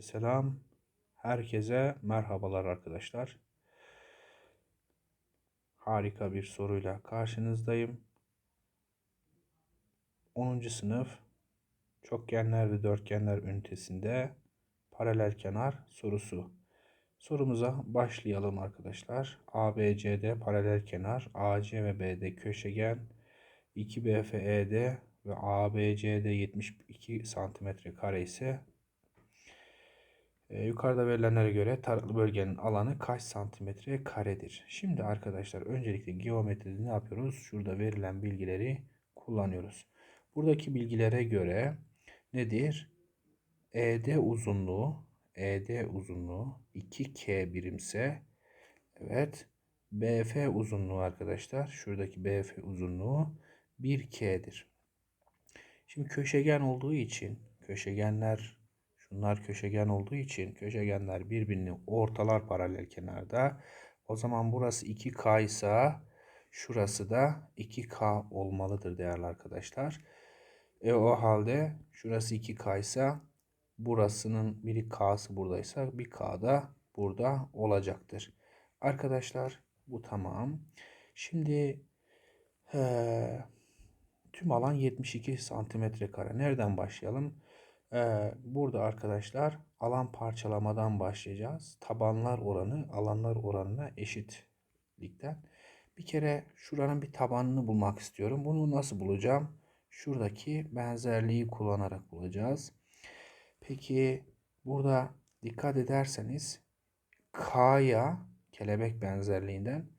Selam. Herkese merhabalar arkadaşlar. Harika bir soruyla karşınızdayım. 10. sınıf çokgenler ve dörtgenler ünitesinde paralel kenar sorusu. Sorumuza başlayalım arkadaşlar. ABCD paralel kenar, AC ve BD köşegen, 2BFED ve ABCD 72 santimetre kare ise e, yukarıda verilenlere göre taralı bölgenin alanı kaç santimetre karedir? Şimdi arkadaşlar öncelikle geometride ne yapıyoruz? Şurada verilen bilgileri kullanıyoruz. Buradaki bilgilere göre nedir? ED uzunluğu ED uzunluğu 2K birimse evet BF uzunluğu arkadaşlar şuradaki BF uzunluğu 1K'dir. Şimdi köşegen olduğu için köşegenler Şunlar köşegen olduğu için köşegenler birbirini ortalar paralel kenarda. O zaman burası 2K ise şurası da 2K olmalıdır değerli arkadaşlar. E o halde şurası 2K ise burasının biri K'sı buradaysa bir K da burada olacaktır. Arkadaşlar bu tamam. Şimdi he, tüm alan 72 santimetre kare. Nereden başlayalım? Burada arkadaşlar alan parçalamadan başlayacağız. Tabanlar oranı alanlar oranına eşitlikten. Bir kere şuranın bir tabanını bulmak istiyorum. Bunu nasıl bulacağım? Şuradaki benzerliği kullanarak bulacağız. Peki burada dikkat ederseniz K'ya kelebek benzerliğinden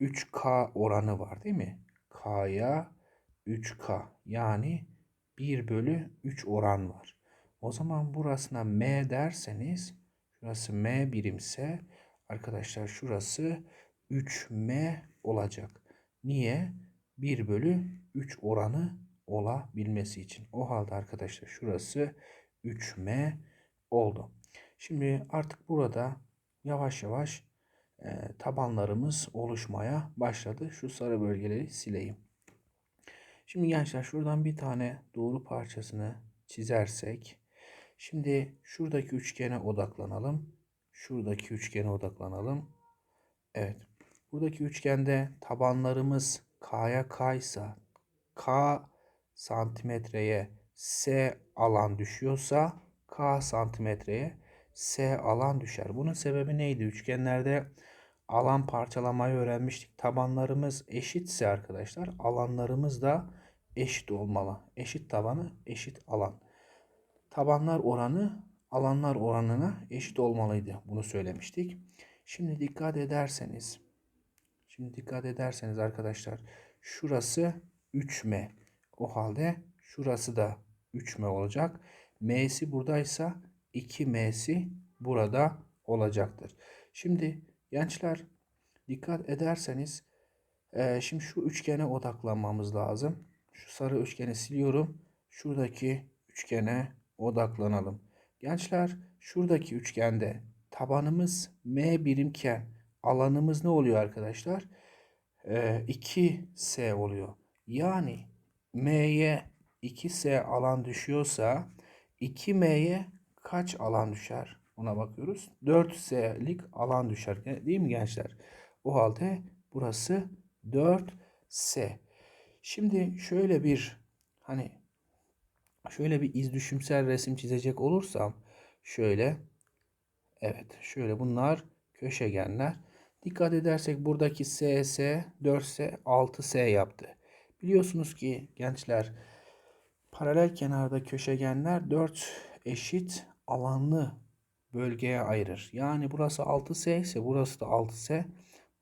3K oranı var değil mi? K'ya 3K yani 1 bölü 3 oran var. O zaman burasına M derseniz şurası M birimse arkadaşlar şurası 3M olacak. Niye? 1 bölü 3 oranı olabilmesi için. O halde arkadaşlar şurası 3M oldu. Şimdi artık burada yavaş yavaş e, tabanlarımız oluşmaya başladı. Şu sarı bölgeleri sileyim. Şimdi gençler şuradan bir tane doğru parçasını çizersek Şimdi şuradaki üçgene odaklanalım. Şuradaki üçgene odaklanalım. Evet. Buradaki üçgende tabanlarımız K'ya K ise K santimetreye S alan düşüyorsa K santimetreye S alan düşer. Bunun sebebi neydi? Üçgenlerde alan parçalamayı öğrenmiştik. Tabanlarımız eşitse arkadaşlar alanlarımız da eşit olmalı. Eşit tabanı eşit alan tabanlar oranı alanlar oranına eşit olmalıydı. Bunu söylemiştik. Şimdi dikkat ederseniz şimdi dikkat ederseniz arkadaşlar şurası 3M. O halde şurası da 3M olacak. M'si buradaysa 2M'si burada olacaktır. Şimdi gençler dikkat ederseniz e, şimdi şu üçgene odaklanmamız lazım. Şu sarı üçgeni siliyorum. Şuradaki üçgene odaklanalım. Gençler şuradaki üçgende tabanımız M birimken alanımız ne oluyor arkadaşlar? Ee, 2S oluyor. Yani M'ye 2S alan düşüyorsa 2M'ye kaç alan düşer? Ona bakıyoruz. 4S'lik alan düşer. Değil mi gençler? O halde burası 4S. Şimdi şöyle bir hani şöyle bir iz düşümsel resim çizecek olursam şöyle evet şöyle bunlar köşegenler. Dikkat edersek buradaki SS 4S 6S yaptı. Biliyorsunuz ki gençler paralel kenarda köşegenler 4 eşit alanlı bölgeye ayırır. Yani burası 6S ise burası da 6S,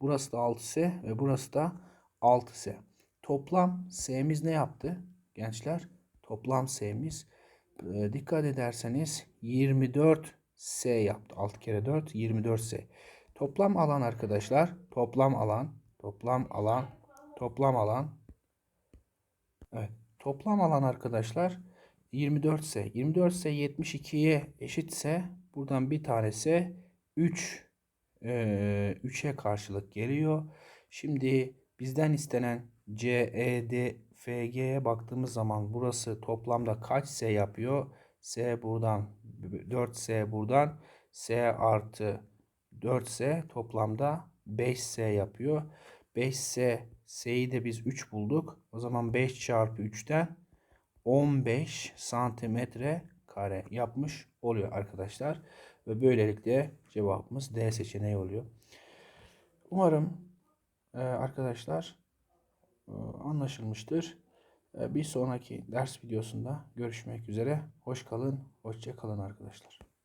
burası da 6S ve burası da 6S. Toplam S'miz ne yaptı gençler? Toplam S'miz dikkat ederseniz 24 S yaptı. 6 kere 4 24 S. Toplam alan arkadaşlar. Toplam alan. Toplam alan. Toplam alan. Evet. Toplam alan arkadaşlar 24 S. 24 S 72'ye eşitse buradan bir tanesi 3 e, 3'e karşılık geliyor. Şimdi bizden istenen CED FG'ye baktığımız zaman burası toplamda kaç S yapıyor? S buradan 4S buradan S artı 4S toplamda 5S yapıyor. 5S S'yi de biz 3 bulduk. O zaman 5 çarpı 3'ten 15 santimetre kare yapmış oluyor arkadaşlar. Ve böylelikle cevabımız D seçeneği oluyor. Umarım e, arkadaşlar anlaşılmıştır. E, bir sonraki ders videosunda görüşmek üzere. Hoş kalın, hoşça kalın arkadaşlar.